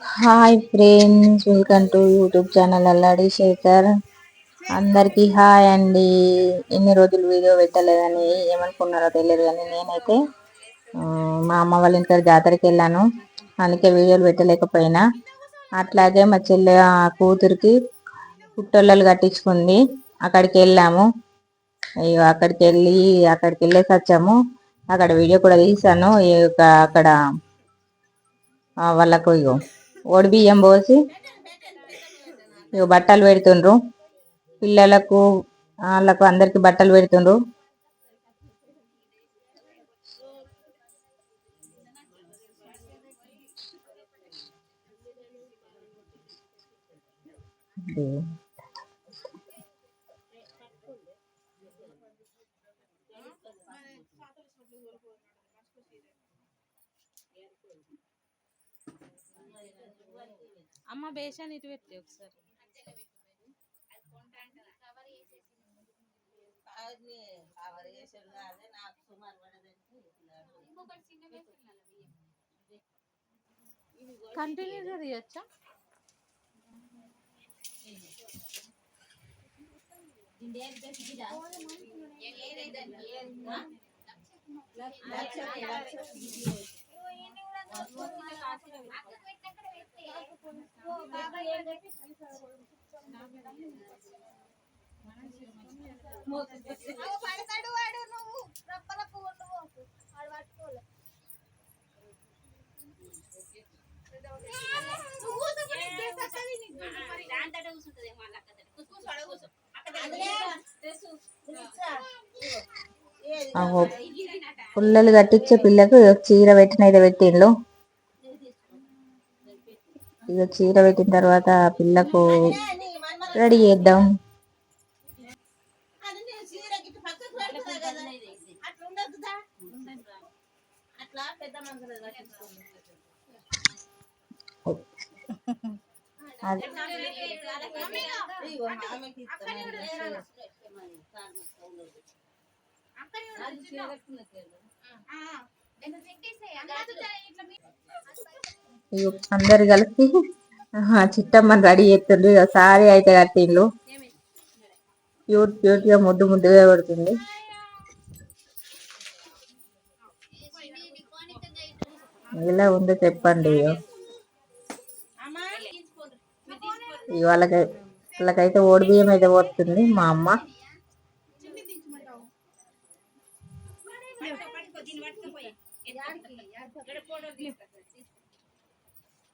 Hi friends welcome to YouTube channel Alladi Shekhar అందరికీ hi అండి. ఎన్ని రోజులు వీడియో పెట్టలేదని ఏమనుకున్నారో తెలియదు కానీ నేనైతే మా అమ్మ వాళ్ళ ఇంటి జాతరకి వెళ్ళాను. అందుకే వీడియోలు పెట్టలేకపోయినా. అట్లాగే మా చెల్లె ఆ, కూతురికి పుట్టొల్లలు కట్టించుకుంది. అక్కడికి వెళ్ళాము. అయ్యో అక్కడికి వెళ్ళి అక్కడికి వెళ్ళేసి వచ్చాము. అక్కడ వీడియో కూడా తీసాను ఈ యొక్క అక్కడ వాళ్ళకు ఇగో ఓడి బియ్యం పోసి ఇగో బట్టలు పెడుతుండ్రు. పిల్లలకు వాళ్ళకు అందరికి బట్టలు పెడుతుండ్రు. అమ్మ బేషన్ ఇటు పెట్టి ఒకసారి. కంటిన్యూగా తీయచ్చా? పడతాడు వాడు నువ్వు రప్పరప్పు నువ్వు వాడు పట్టుకోలే పుల్లలు కట్టించే పిల్లకు చీర పెట్టిన ఇది పెట్టిండ్రు ఇక చీర పెట్టిన తర్వాత పిల్లకు రెడీ చేద్దాం. అది అందరు కలిసి ఆహా, చిట్టమ్మని రెడీ చేస్తుండ్రు. ఇక సారీ అయితే కట్టిండ్రు. క్యూట్ క్యూట్గా ముద్దు ముద్దుగా పడుతుంది. ఇలా ఉందో చెప్పండి ఇగో. వాళ్ళకి వాళ్ళకైతే ఓడి బియ్యం అయితే పోతుంది మా అమ్మ.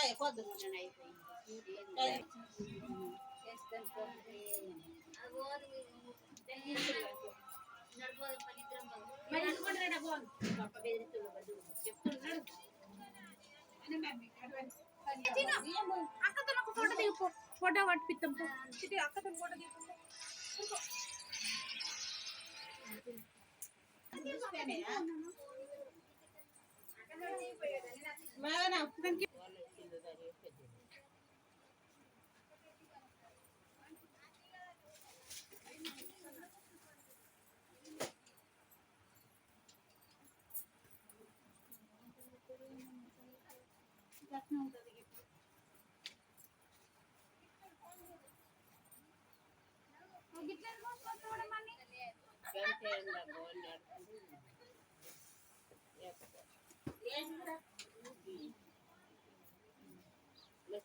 అయిపోద్ది అక్కతో ఫోటో దిగు ఫోటో పట్టిస్తాం అక్కతో ఫోటో దిగు That's not good.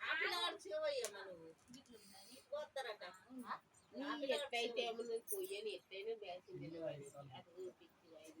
ఆ పిల్లగాడు చివయ్యమ్మ నువ్వు కొయ్యని నిలబడి అది చూపించి ఐదు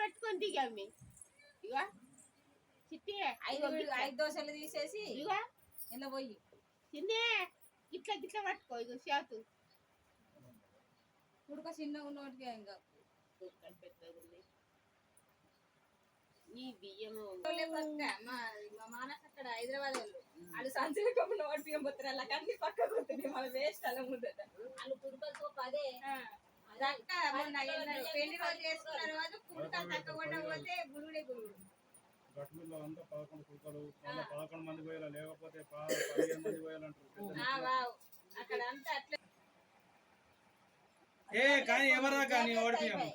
పట్టుకొని దిగమ్మి ఇగో చిట్టి ఐదు ఐదు దోశలు తీసేసి ఇగో ఇలా పోయి. చిన్నే ఇట్లా గిట్లా పట్టుకో. ఇగో చేతు ఉడక చిన్న ఉన్నోటికి ఇంకా కుక్కలు పెద్దది ఉన్నాయి. ఈ బియ్యము. వాళ్ళే పక్క మా మా మానస్ అక్కడ హైదరాబాద్ వాళ్ళు. వాళ్ళు సంచులు కమ్మున వాడి బియ్యం పోతారు అలా కన్నీ పక్కకు పోతుంది మన వేస్ట్ అలా ముందట వాళ్ళు కుడుకలతో పదే దక్క మొన్న ఎన్నో పెళ్ళి రోజు చేసుకున్న రోజు కుడుకలు తక్క కూడా పోతే గురుడే గురుడు. గట్టులో అంతా పదకొండు కుక్కలు మళ్ళీ పదకొండు మంది పోయాలి లేకపోతే పదిహేను మంది పోయాలంటారు అక్కడ అంతా అట్లా. ఏ కానీ ఎవరా కానీ ఓడిపోయాము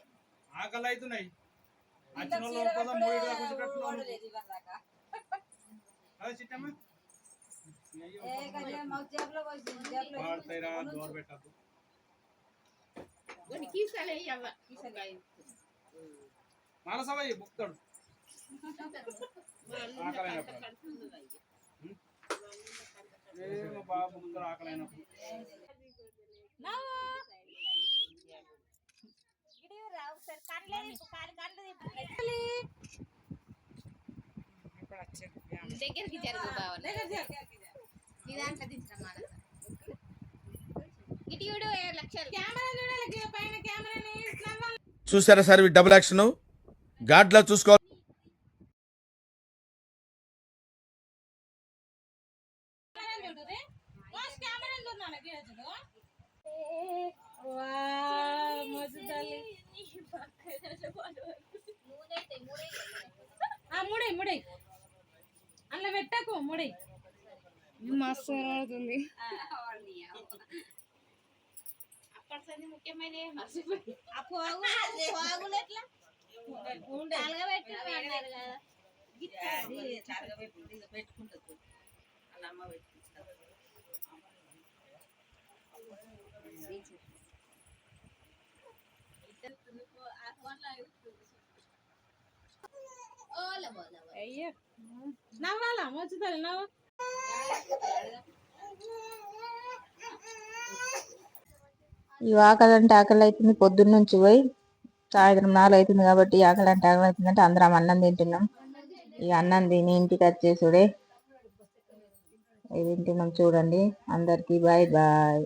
ఆకలి అవుతున్నాయి వచ్చిన వాళ్ళు మూడు కూర్చోబెట్టుకున్నాము అదే చిట్టమ్మా. వాడతాయిరా దోర పెట్టద్దు మనసవయ్యి బుక్తాడు. మా అల్లుడు ఆకలి కంట అయినప్పుడు. కడుతున్నది అయ్య. ఏ మా బాబు ముందర ఆకలి అయినప్పుడు దగ్గరికి జరుగు లక్షలు. కెమెరా చూసారా సార్ డబుల్ యాక్షన్ గాడ్లా చూసుకో ముడై ముడై అందులో పెట్టకు ముడై మస్తు అప్పటి ముఖ్యమైన పోగులు ఎట్లా తలగబెట్టి అన్నారు కదా పెట్టుకుంటుంది అలా అమ్మ పెట్టుకుంటుంది అయ్యో. నవ్వాలా? మోచుతారు నవ్వు. ఈ ఆకలి ఆకలి అవుతుంది పొద్దున్న నుంచి పోయి సాయంత్రం నాలుగు అవుతుంది కాబట్టి ఆకలి అంటే ఆకలి అవుతుంది అంటే అందరం అన్నం తింటున్నాం. ఈ అన్నం తిని ఇంటికి వచ్చేసుడే. ఇది తింటున్నాం చూడండి. అందరికీ బాయ్ బాయ్.